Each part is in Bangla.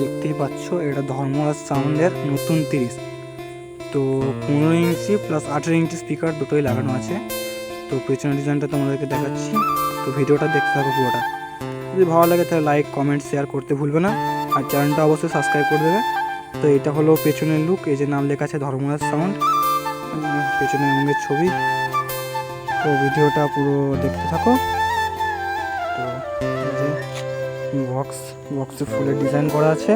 দেখতেই পাচ্ছ, এটা ধর্মরাজ সাউন্ডের নতুন তিরিশ। তো পনেরো ইঞ্চি প্লাস আঠেরো ইঞ্চি স্পিকার দুটোই লাগানো আছে। তো পেছনের ডিজাইনটা তোমাদেরকে দেখাচ্ছি। তো ভিডিওটা দেখতে থাকো পুরোটা। যদি ভালো লাগে তাহলে লাইক কমেন্ট শেয়ার করতে ভুলবে না। আর চ্যানেলটা অবশ্যই সাবস্ক্রাইব করে দেবে। তো এটা হলো পেছনের লুক এই যে নাম লেখা আছে ধর্মরাজ সাউন্ড। পেছনে রঙের ছবি। তো ভিডিওটা পুরো দেখতে থাকো। তো বক্স, বক্সে ফুলের ডিজাইন করা আছে।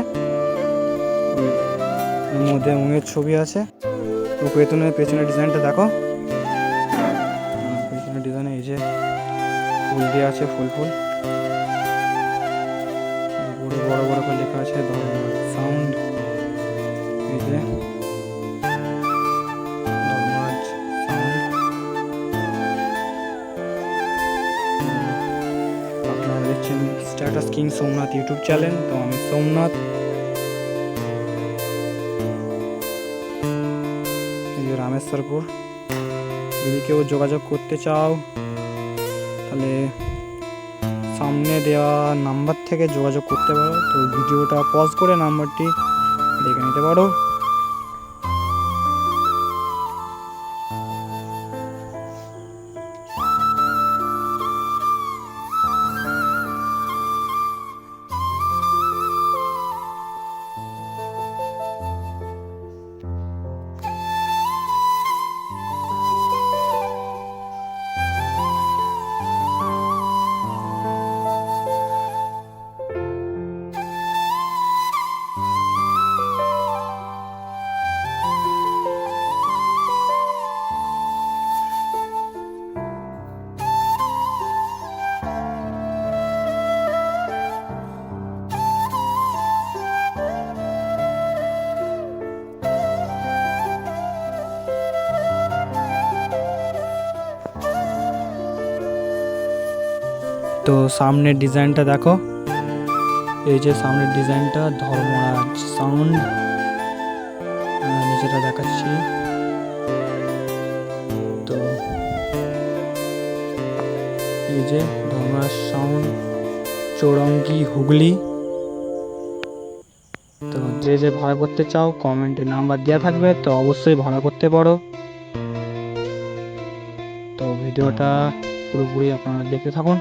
মধ্যে উঙের ছবি আছে। তো পেছনে পেছনের ডিজাইনটা দেখো। পেছনের ডিজাইনে এই যে ফুল দিয়ে আছে, ফুল ফুল। বড় বড় করে লেখা আছে সাউন্ড এই যে status king Somnath YouTube channel তো আমি সোমনাথ রামেশ্বরপুর যদি কেউ যোগাযোগ করতে চাও, তাহলে সামনে দেওয়া নাম্বার থেকে যোগাযোগ করতে পারো। তো ভিডিওটা পজ করে নাম্বারটি দেখে নিতে পারো। তো সামনের ডিজাইনটা দেখো। এই যে সামনের ডিজাইনটা, ধর্মরাজ সাউন্ড। নিচেটা দেখাচ্ছি। তো এই যে ধর্মরাজ সাউন্ড, চৌরঙ্গি হুগলি। তো যে যে ভাড়া করতে চাও কমেন্টে নাম্বার দেওয়া থাকবে, তো অবশ্যই ভাড়া করতে পারো। তো ভিডিওটা পুরোপুরি আপনারা দেখতে থাকুন।